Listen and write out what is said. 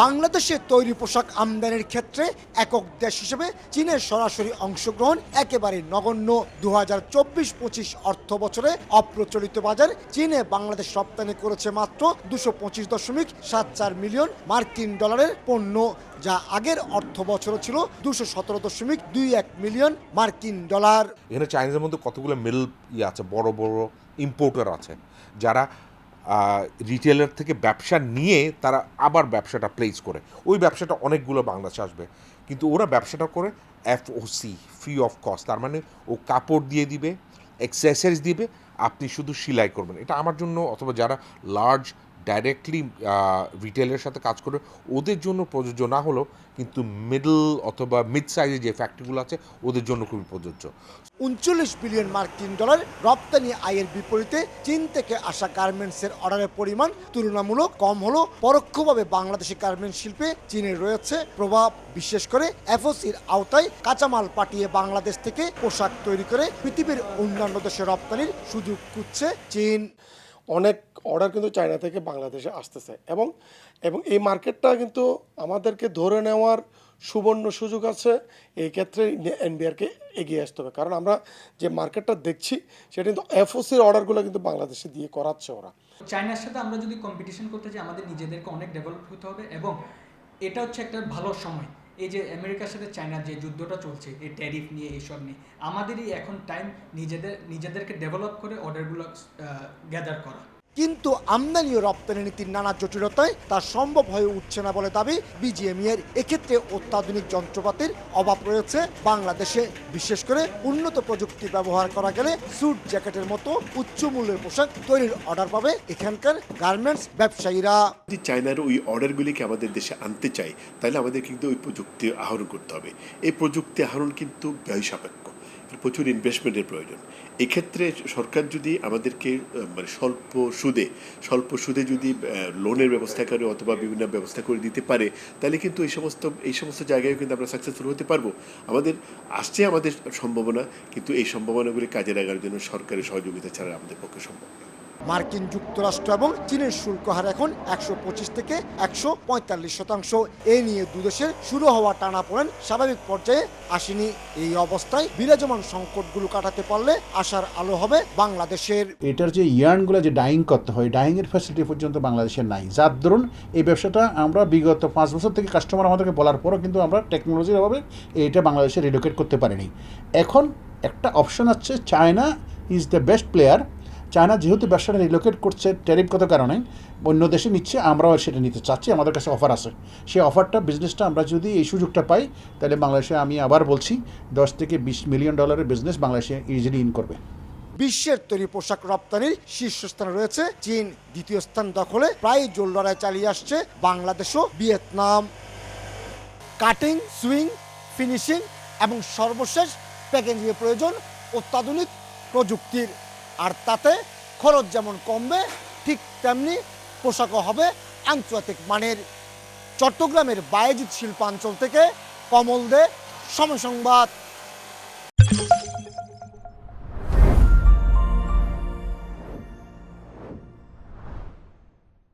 বাংলাদেশে তৈরি পোশাক আমদানির ক্ষেত্রে একক দেশ হিসেবে চীনের সরাসরি অংশগ্রহণ একেবারে নগণ্য। দু হাজার চব্বিশ পঁচিশ অর্থ বছরে অপ্রচলিত বাজার চীনে বাংলাদেশ রপ্তানি করেছে মাত্র দুশো পঁচিশ দশমিক সাত চার মিলিয়ন মার্কিন ডলারের পণ্য, যা আগের অর্থ বছর ছিল দুশো সতেরো দশমিক দুই এক মিলিয়ন মার্কিন ডলার। এখানে চাইনিজের মধ্যে কতগুলো মিল ইয়ে আছে, বড় বড় ইম্পোর্টার আছে, যারা রিটেলার থেকে ব্যবসা নিয়ে তারা আবার ব্যবসাটা প্লেস করে। ওই ব্যবসাটা অনেকগুলো বাংলাদেশে আসবে। কিন্তু ওরা ব্যবসাটা করে এফওসি ফ্রি অফ কস্ট তার মানে ও কাপড় দিয়ে দিবে এক্সেসারিজ দিবে, আপনি শুধু সেলাই করবেন। এটা আমার জন্য অথবা যারা লার্জ ডাইরেক্টলি রিটেলের সাথে কাজ করে ওদের জন্য প্রযোজ্য না হলেও কিন্তু মিডল অথবা মিড সাইজের যে ফ্যাক্টরিগুলো আছে, ওদের জন্য খুবই প্রযোজ্য। উনচল্লিশ বিলিয়ন মার্কিন ডলার রপ্তানি আয়ের বিপরীতে চীন থেকে আসা গার্মেন্টসের অর্ডারের পরিমাণ তুলনামূলক কম হলেও পরোক্ষভাবে বাংলাদেশি গার্মেন্টস শিল্পে চীনের রয়েছে প্রভাব। বিশেষ করে এফওসির আওতায় কাঁচামাল পাঠিয়ে বাংলাদেশ থেকে পোশাক তৈরি করে পৃথিবীর অন্যান্য দেশে রপ্তানির সুযোগ খুঁজছে চীন। অনেক অর্ডার কিন্তু চায়না থেকে বাংলাদেশে আসতেছে। এবং এবং এই মার্কেটটা কিন্তু আমাদেরকে ধরে নেওয়ার সুবর্ণ সুযোগ আছে। এই ক্ষেত্রে এনবিআরকে এগিয়ে আসতে হবে। কারণ আমরা যে মার্কেটটা দেখছি, সেটা কিন্তু এফওসির অর্ডারগুলো কিন্তু বাংলাদেশে দিয়ে করাচ্ছে ওরা। চায়নার সাথে আমরা যদি কম্পিটিশন করতে যাই, আমাদের নিজেদেরকে অনেক ডেভেলপ হতে হবে এবং এটা হচ্ছে একটা ভালো সময়। এই যে আমেরিকার সাথে চায়নার যে যুদ্ধটা চলছে, এই ট্যারিফ নিয়ে, এইসব নিয়ে, আমাদেরই এখন টাইম নিজেদের, নিজেদেরকে ডেভেলপ করে অর্ডারগুলো গ্যাদার করা। কিন্তু আমদানি ও রপ্তানি নীতির নানা জটিলতায় তা সম্ভব হয়ে উঠছে না বলে দাবি বিজিএমই এর। এক্ষেত্রে অত্যাধুনিক যন্ত্রপাতির অভাব রয়েছে বাংলাদেশে। বিশেষ করে উন্নত প্রযুক্তি ব্যবহার করা গেলে স্যুট জ্যাকেটের মতো উচ্চ মূল্যের পোশাক তৈরির অর্ডার পাবে এখানকার গার্মেন্টস ব্যবসায়ীরা। যদি চায়নার ওই অর্ডারগুলিকে আমাদের দেশে আনতে চাই তাহলে আমাদের কিন্তু ওই প্রযুক্তি আহরণ করতে হবে। এই প্রযুক্তি আহরণ কিন্তু ব্যয় সাপেক্ষ। প্রচুর ইনভেস্টমেন্টের প্রয়োজন। এক্ষেত্রে সরকার যদি আমাদেরকে মানে স্বল্প সুদে স্বল্প সুদে যদি লোনের ব্যবস্থা করে অথবা বিভিন্ন ব্যবস্থা করে দিতে পারে, তাহলে কিন্তু এই সমস্ত এই সমস্ত জায়গায় কিন্তু আমরা সাকসেসফুল হতে পারব। আমাদের, আসছে আমাদের সম্ভাবনা, কিন্তু এই সম্ভাবনাগুলি কাজে লাগার জন্য সরকারের সহযোগিতা ছাড়া আমাদের পক্ষে সম্ভব না। মার্কিন যুক্তরাষ্ট্র এবং চীনের শুল্ক হার এখন একশো পঁচিশ থেকে একশো পঁয়তাল্লিশ শতাংশ। এ নিয়ে দুদেশের শুরু হওয়া টানা পড়েন স্বাভাবিক পর্যায়ে আসেনি। এই অবস্থায় বিরাজমান সংকটগুলো কাটাতে পারলে আশার আলো হবে বাংলাদেশের। এটার যে ইয়ার্নগুলো, যে ডাইং করতে হয় ডাইংয়ের ফ্যাসিলিটি পর্যন্ত বাংলাদেশে নাই। যার দরুন এই ব্যবসাটা আমরা বিগত পাঁচ বছর থেকে কাস্টমার আমাদেরকে বলার পরও কিন্তু আমরা টেকনোলজির অভাবে এটা বাংলাদেশে রিলোকেট করতে পারিনি। এখন একটা অপশন আছে China is the best player China যেহেতু ব্যবসাটা রিলোকেট করছে ট্যারিফগত কারণে, অন্য দেশে নিচ্ছে, আমরাও সেটা নিতে চাচ্ছি, আমাদের কাছে অফার আছে। সেই অফারটা বিজনেসটা আমরা যদি এই সুযোগটা পাই, তাহলে বাংলাদেশে আমি আবার বলছি, দশ থেকে বিশ মিলিয়ন ডলারের বিজনেস বাংলাদেশে ইজিলি ইন করবে। বিশ্বের তৈরি পোশাক রপ্তানির শীর্ষস্থানে রয়েছে চীন, দ্বিতীয় স্থান দখলে প্রায় জোর লড়াই চালিয়ে আসছে বাংলাদেশ ও ভিয়েতনাম। কাটিং, সুইং, ফিনিশিং এবং সর্বশেষ প্যাকেজিংয়ের প্রয়োজন অত্যাধুনিক প্রযুক্তির। আর তাতে খরচ যেমন কমবে, ঠিক তেমনি পোশাকও হবে। আন্তর্জাতিক মানের চট্টগ্রামের বায়েজিৎ শিল্পাঞ্চল থেকে কমল দে, সময় সংবাদ।